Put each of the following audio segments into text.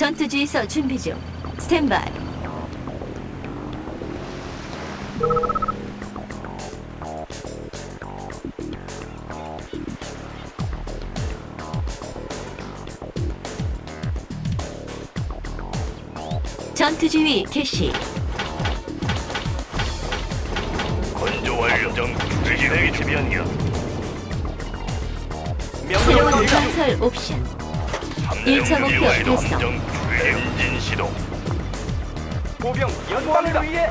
전투지휘서 준비 중. 스탠바이. 전투지휘 개시. 건조 완료. 정 대기 준비한겨. 새로운 건설 옵션. 일차 목표 달성. 엔진 시동. 보병 연방을 위해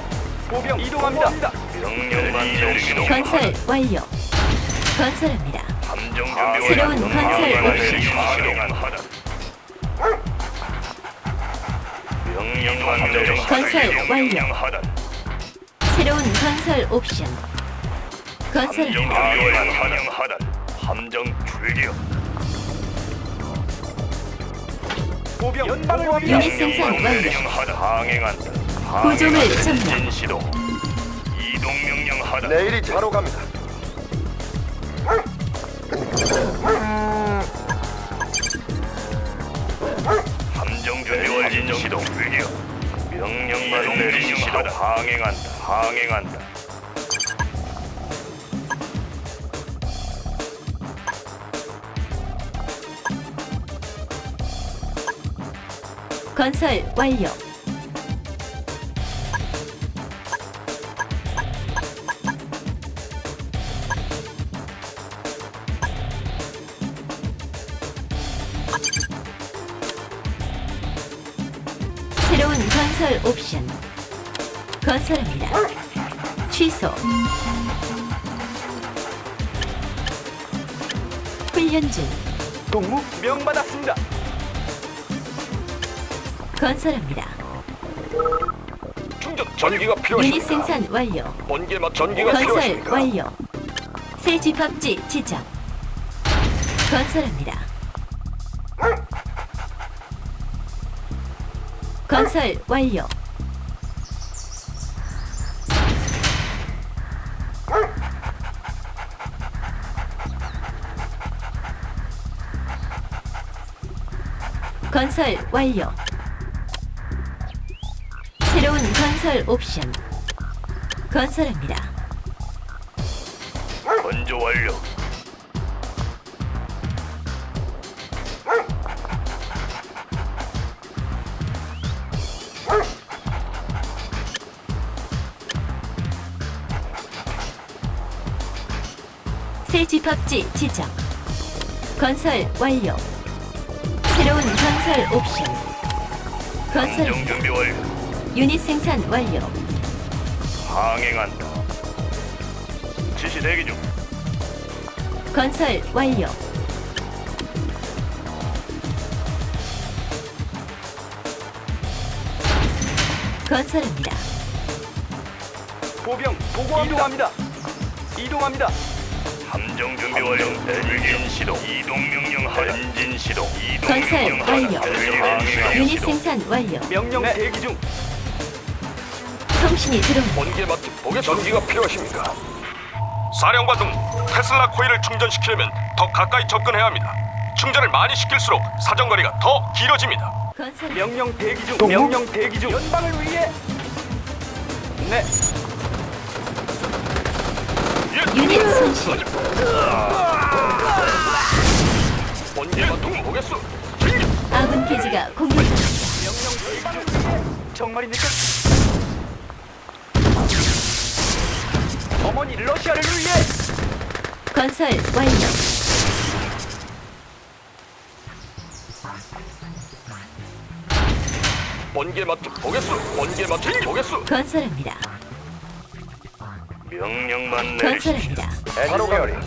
보병 이동합니다. 명령만 내리시동. 건설 완료. 건설합니다. 함정 준비 아, 새로운 완료. 건설 명령만. 내리시동. 하단. 명령만 내리시동. 건설 완료. 명령. 새로운 건설 옵션. 준비 완료. 함정 출격. 보병 연방을 위해 유닛 생산 완료. 항행한다. 점령. 엔진 시동. 이동 명령 하단. 내일이 자로 갑니다. 함정 준비 완료. 시동 출격. 명령만 내리시동. 항행한다. 항행한다. 건설 완료. 새로운 건설 옵션. 건설합니다. 취소. 훈련 중. 동무 명받았습니다. 건설합니다. 충전 전기가 유닛 필요하십니까? 생산 완료. 번개 맛 전기가 건설 필요하십니까? 완료. 새 집합지 지정. 건설합니다. 건설 완료. 건설 완료. 새로운 건설 옵션. 건설합니다. 건조 완료. 새 집합지 지정. 건설 완료. 새로운 건설 옵션. 건설합니다. 준비 완료. 유닛 생산 완료. 항행한다. 지시 대기 중. 건설 완료. 건설합니다. 보병 보고합니다. 이동합니다. 함정 준비 완료. 엔진 시동. 이동 명령 하여. 엔진 시동. 이동 건설 명령. 완료. 유닛 생산 완료. 명령 대기 중. 통신이 들어옵니다. 번개 맛 보게 전기가 필요하십니까? 사령관동 테슬라 코일을 충전시키려면 더 가까이 접근해야 합니다. 충전을 많이 시킬수록 사정거리가 더 길어집니다. 건설 명령 대기 중. 명령 대기 중. 연방을 위해. 네. 유닛 손실. 번개 맛 보겠소. 아군 기지가 공격합니다. 명령 대기 중. 정말입니까? 어머니 러시아를 위해. 건설 완료. 번개 맛 보겠소. 번개 맛 보겠소. 건설합니다. 명령만 내리시. 건설합니다. 바로 갑니다.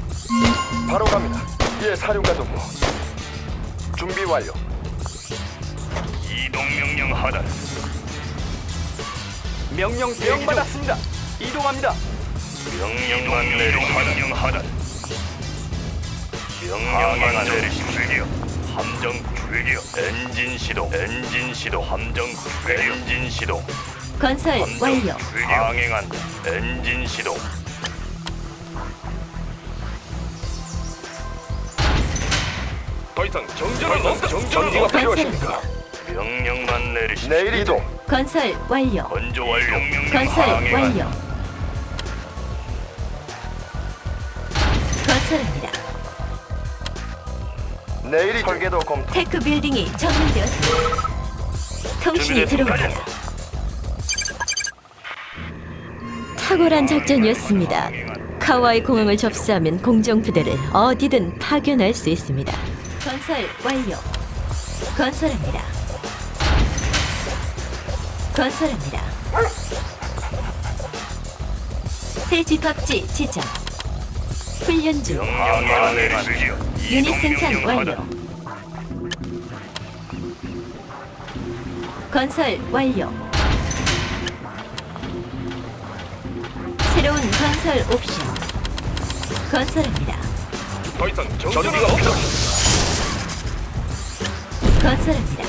바로 갑니다. 예, 사령관 동무. 준비 완료. 이동 명령 하단. 명령 명받았습니다. 이동합니다. 명령만 내리시. 명령 하단. 명령만 내리시. 출격. 함정 출격. 엔진 시동. 엔진 시동. 함정 출격. 엔진 시동. 건설 함정 완료. 출격. 항행한다. 엔진 시동. 더 이상 정전은 없다. 전기가 필요하십니까? 명령만 내리십시오. 내일 이동. 건설 완료. 건조 완료. 건설 완료. 건설합니다. 내일 이동. 설계도 검토. 테크 빌딩이 점령되었습니다. 통신이. 들어옵니다. 탁월한 작전이었습니다. 카와이 공항을 접수하면 공정 부대를 어디든 파견할 수 있습니다. 건설 완료. 건설합니다. 건설합니다. 새 집합지 지정. 훈련 중. 명령만. 유닛 생산 완료. 건설 완료. 새로운 건설 옵션. 건설합니다. 더 이상 전투가 없다. 건설합니다.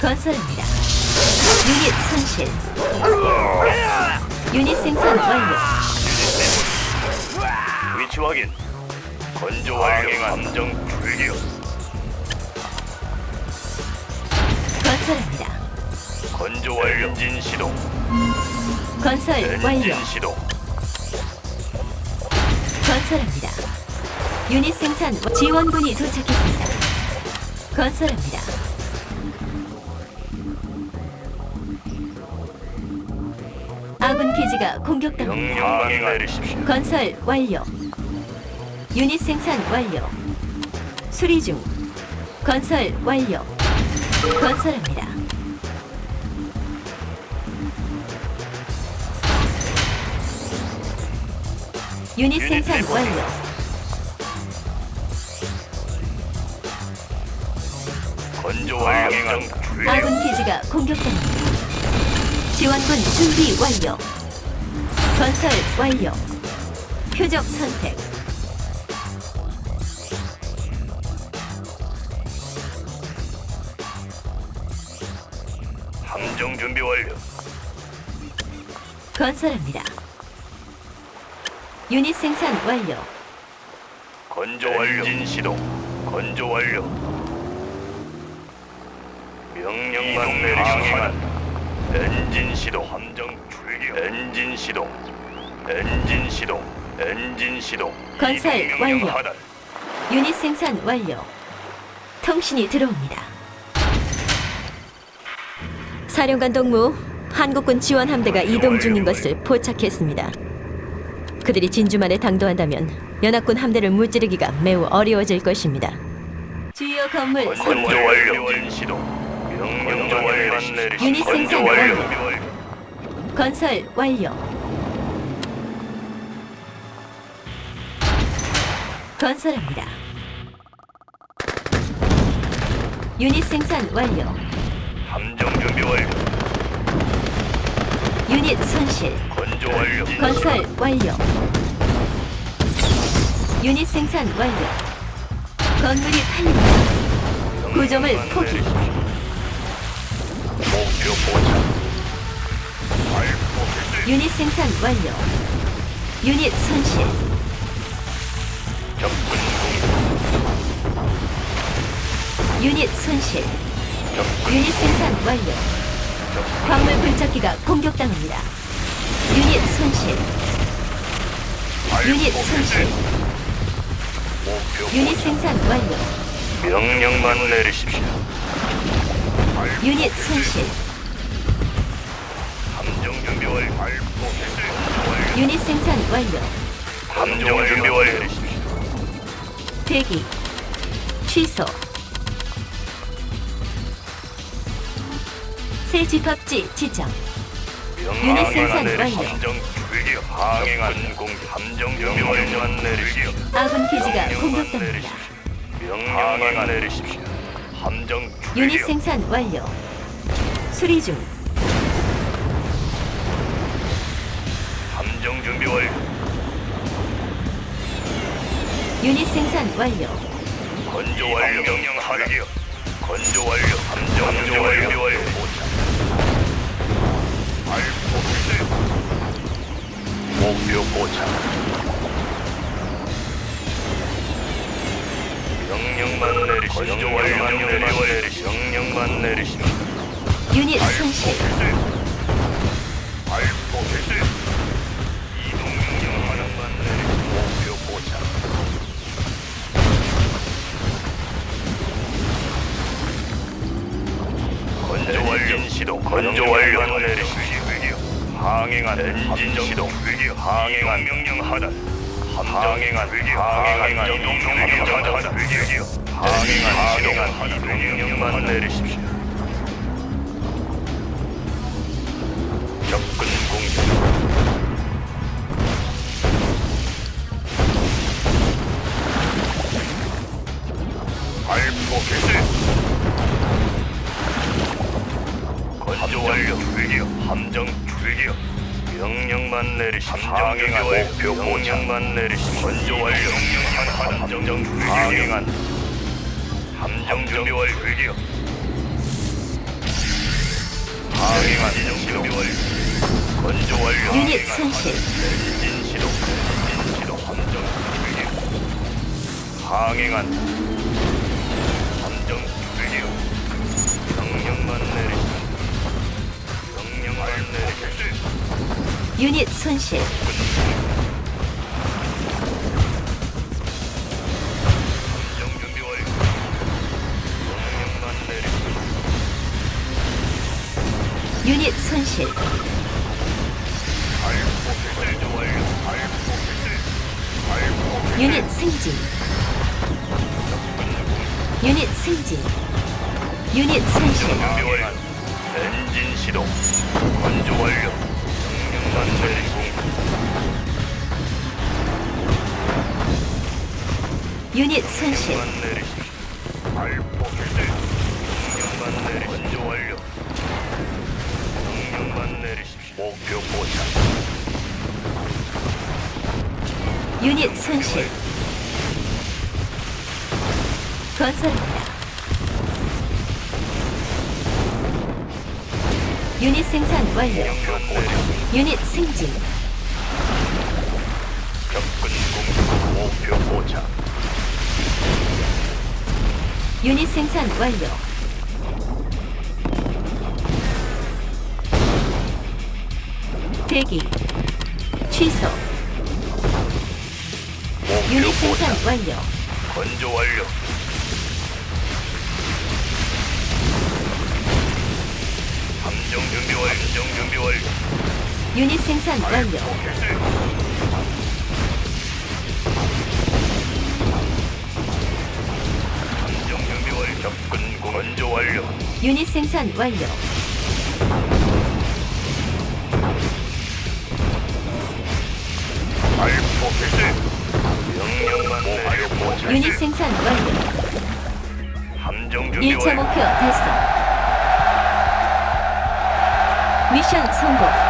건설합니다. 유닛 손실. 유닛 생산 완료. 위치 확인. 건조 완료. 함정 출격. 건설합니다. 건조 완료. 엔진 시동. 건설 완료. 엔진 시동. 건설합니다. 유닛 생산 와- 지원군이 도착했습니다. 건설합니다. 기지가 공격당합니다. 명령만 내리십시오. 건설 완료. 유닛 생산 완료. 수리 중. 건설 완료. 건설합니다. 유닛 생산 완료. 건조 완료. 함정 출격. 아군 기지가 공격당합니다. 지원군 준비 완료. 건설 완료. 표적 선택. 함정 준비 완료. 건설합니다. 유닛 생산 완료. 건조 완료. 엔진 시동. 건조 완료. 명령만 내리십시오. 엔진 시동. 함정 출격. 엔진 시동. 엔진 시동. 엔진 시동. 건설 이동 명령 완료. 하단. 유닛 생산 완료. 통신이 들어옵니다. 사령관 동무, 한국군 지원 함대가 이동 중인 것을 포착했습니다. 그들이 진주만에 당도한다면 연합군 함대를 무찌르기가 매우 어려워질 것입니다. 주요 건물 건조 완료. 엔진 시동. 명령 만 내리십시오. 유닛 생산 완료. 건설 완료. 건설합니다. 유닛 생산 완료. 함정 준비 완료. 유닛 손실. 건조 완료. 건설 완료. 유닛 생산 완료. 건물이 팔립니다. 구점을 포기. 목표 포착. 유닛 생산 완료. 유닛 손실. 접근 중. 유닛 손실. 유닛 생산 완료. 광물 굴착기가 공격당합니다. 유닛 손실. 유닛 손실. 목표 유닛 생산 완료. 명령만 내리십시오. 유닛 손실. 함정 준비 완료. 발포. 유닛 생산 완료. 함정 준비 완료. 내리십시오. 대기. 취소. 새 집합지 지정. 유닛 생산 완료. 항행한 공 함정 준비 완료만 내리십시오. 아군 기지가 공격당합니다. 명령만 내리십시오. 함정 유닛. 생산 완료. 수리 중. 유닛 생산 완료. 건조 완료. 명령 하기. 건조 완료. 함정 완료. 알포 목표 포착. 명령만 내리시오. 영령만 내리시오. 명령만 내리시오. 유닛 손실. 항행한 엔진 시도. 항행한 명령 하단. 함정행한 항행한 이동 명령 하단. 항행한 시도. 이동 명령만 내리십시오. 접근 공격. 발포 개시. 건조 완료. 출격. 함정. 명령만 내리시. 항행한 목표 명령만 내리시. 건조 완료. 함정. 항행한 함정 준비 완료. 항행한 준비 완료. 건조 완료. 유닛 손실. 엔진 시동. 함정. 항행한 함정 출격. 명령만 내리시. 유닛 손실. 유닛 손실. 유닛 승진. 유닛 승진. 유닛 손실. 엔진 시동. 건조 완료. 유닛 손실. 목표 포착. 유닛 손실. 건설입니다. 유닛 생산 완료. 유닛 승진. 접근 공격. 목표 포착. 유닛 생산 완료. 대기. 취소. 유닛. 생산 완료. 건조 완료. 함정 준비 완료. 함정 준비 완료. 유닛 생산 완료. 함정 준비 완료. 접근 건조 완료. 유닛 생산 완료. 알포 개시. 명령만 내려 포착. 유닛 생산 완료. 함정 준비 1차 완료. 목표 달성. 미션 성공.